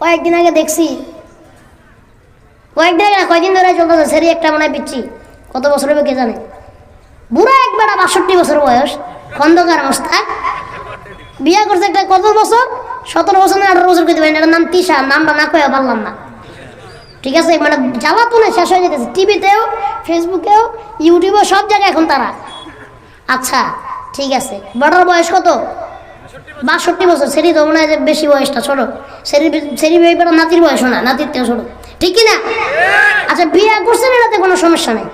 কয়েকদিন আগে দেখছি। কয়েকদিন আগে না, কয়দিন ধরে চলতেছে সেরি একটা মনে পিচ্ছি। কত বছর হবে কে জানে। বুড়া একবার বাষট্টি বছর বয়স খন্দকার মোস্তাক বিয়ে করছে একটা কত বছর? সতেরো বছর না আঠারো বছর করতে পারেন এটার নাম তিশা নামটা না কয়ে পারলাম না। ঠিক আছে মানে জ্বালাতনে শেষ হয়ে যেতেছে। টিভিতেও ফেসবুকেও ইউটিউবেও সব জায়গায় এখন তারা। আচ্ছা ঠিক আছে। বড়ার বয়স কত? বাষট্টি বছর শ্রেণি তো মনে হয় যে বেশি বয়সটা, ছোট। সেরি শ্রেণি বেবার নাতির বয়স না নাতির থেকে ছোট। ঠিক কি না? আচ্ছা বিয়ে করছেন এটাতে কোনো সমস্যা নেই।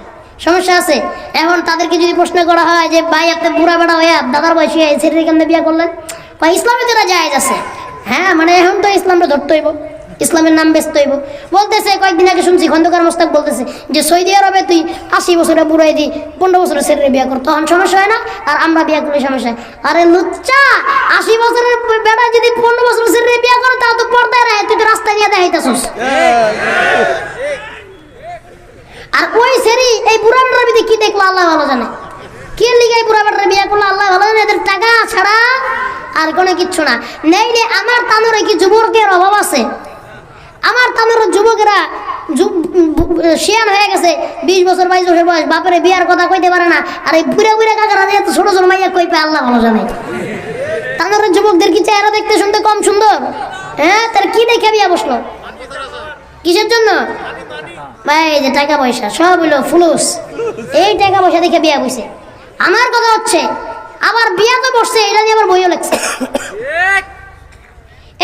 সমস্যা আছে, এখন তাদেরকে যদি প্রশ্ন করা হয় যে, ভাই, আপনি বুড়া বেড়া হয়ে দাদার বয়সী হয়ে সেরির কেমনে বিয়ে করলেন? ইসলামে তো এটা জায়েজ আছে। হ্যাঁ মানে এখন তো ইসলামটা ধরতে হইব ইসলামের নাম ব্যস্ত হইব। বলতেছে, কয়েকদিন আগে শুনছি, খন্দকার মোস্তাক বলতেছে যে, সৌদি আরবে তুই আশি বছরে বুড়াই দি পনেরো বছরে ছেলে বিয়ে কর, তখন সমস্যা হয় না? আর আমরা বিয়ে করলে সমস্যা আরে লুচ্চা, আশি বছরের বেড়া যদি পনেরো বছরের ছেলে বিয়ে করে, তাও তো পর্দায় রায়, তুই তো রাস্তায় নিয়ে দেখাইতেছিস। আর ওই সেরি এই বুড়া বেটার বিধি কি দেখল, আল্লাহ ভালো জানে। কে লিগে এই বুড়া বেটার বিয়ে করল, আল্লাহ ভালো জানে, এদের টাকা ছাড়া আর কোনো কিচ্ছু না। নেই আমার তানোরে কি যুবকের অভাব আছে? আমার তানোর যুবকেরা শিয়ান হয়ে গেছে বিশ বছর বাইশ বছর বয়স বাপরে বিয়ার কথা কইতে পারে না। আর এই বুড়ে বুড়ে কাকারা এত ছোট ছোট মাইয়া কই পায় আল্লাহ ভালো জানে। তানোর যুবকদের কি চেহারা দেখতে শুনতে কম সুন্দর? হ্যাঁ তার কি দেখে বিয়া বসল? কিসের জন্য? ভাই যে টাকা পয়সা সব হইল ফুলুস। এই টাকা পয়সা দেখে বিয়া বসে আমার কথা হচ্ছে আবার বিয়া তো বসছে এটা নিয়ে আবার বইও লাগছে।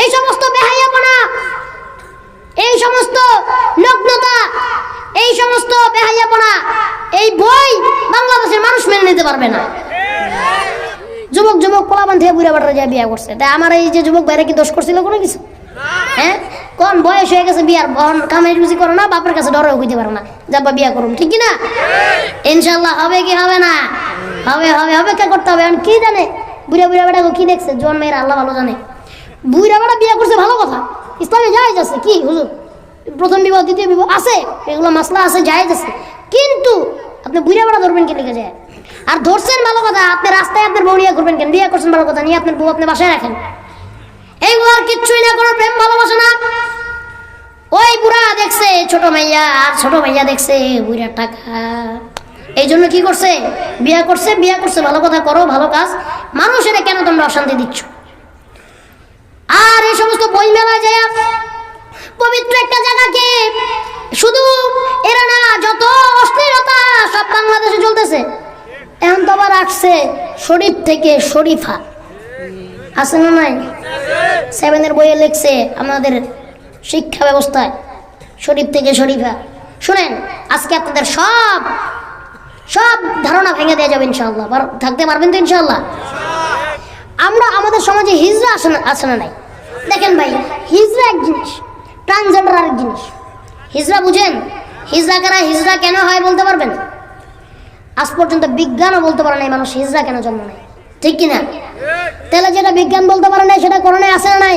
এই সমস্ত বেহাইয়াপনা এই সমস্ত নগ্নতা, এই সমস্ত বেহাইয়াপনা এই বই বাংলাদেশের মানুষ মেনে নিতে পারবে না। যুবক যুবক পোলাবান থেকে বুড়া বাটারে যায় বিয়া করছে। তাই আমার এই যে যুবক বাইরে কি দোষ করছিল কোনো কিছু? হ্যাঁ? কোন বয়স হয়ে গেছে বিয়ার, বহন, কামাই রুজি করো না, বাপের কাছে ডরেও হইতে পারো না। যাবা বিয়া করুন ঠিক না? ইনশাল্লাহ হবে কি হবে না? হবে হবে হবে, কে করতে হবে? এখন কি জানে? বুড়া বুড়া বেটা কি দেখছে? জোয়ান মেয়েরা আল্লাহ ভালো জানে। বুড়া বেটা বিয়া করছে ভালো কথা। ইসলামে জায়েজ আছে কি হুজুর? প্রথম বিবাহ, দ্বিতীয় বিবাহ আছে, এগুলো মাসলা আছে, জায়েজ আছে। কিন্তু আপনি বুড়া বেটা ধরবেন কি লিখে যায় আর ধরছেন ভালো কথা, আপনি রাস্তায় আপনার বউ নিয়ে করবেন কেন? বিয়ে করছেন ভালো কথা, নিয়ে আপনার বউ আপনি বাসায় রাখেন। এইগুলো আর কিচ্ছুই না, কোনো প্রেম ভালোবাসে না। ওই বুড়া দেখছে, ছোট মাইয়া আর ছোট মাইয়া দেখছে বুড়া টাকা। এই জন্য কি করছে? বিয়া করছে বিয়া করছে, ভালো কথা করো, ভালো কাজ। মানুষের কেন তোমরা অশান্তি দিচ্ছ? আর এই সমস্ত বই মেলায় যায় পবিত্র একটা জায়গাকে শুধু এরা না, যত অশ্লীলতা সব বাংলাদেশে চলতেছে। এখন তো আবার আসছে শরীফ থেকে শরীফা। আছে না নাই? সেভেনের বইয়ে লিখছে আমাদের শিক্ষা ব্যবস্থায়, শরীফ থেকে শরীফা। শুনেন, আজকে আপনাদের সব সব ধারণা ভেঙে দেওয়া যাবে ইনশাল্লাহ থাকতে পারবেন তো ইনশাল্লাহ আমরা আমাদের সমাজে হিজড়া আছে না আছে না নাই? দেখেন ভাই হিজড়া এক জিনিস। ট্রান্সজেন্ডার আরেক জিনিস। হিজড়া বুঝেন? হিজড়া কারা হিজড়া কেন হয় বলতে পারবেন? আজ পর্যন্ত বিজ্ঞানও বলতে পারে নাই মানুষ হিজড়া কেন জন্ম নেয়। ঠিক কিনা? তাহলে যেটা বিজ্ঞান বলতে পারে নাই সেটা করোনে আসে না নাই?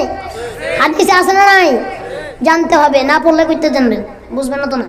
হাদিসে আসে না নাই? জানতে হবে, না পড়লে করতে জানবেন। বুঝবেন না তো না?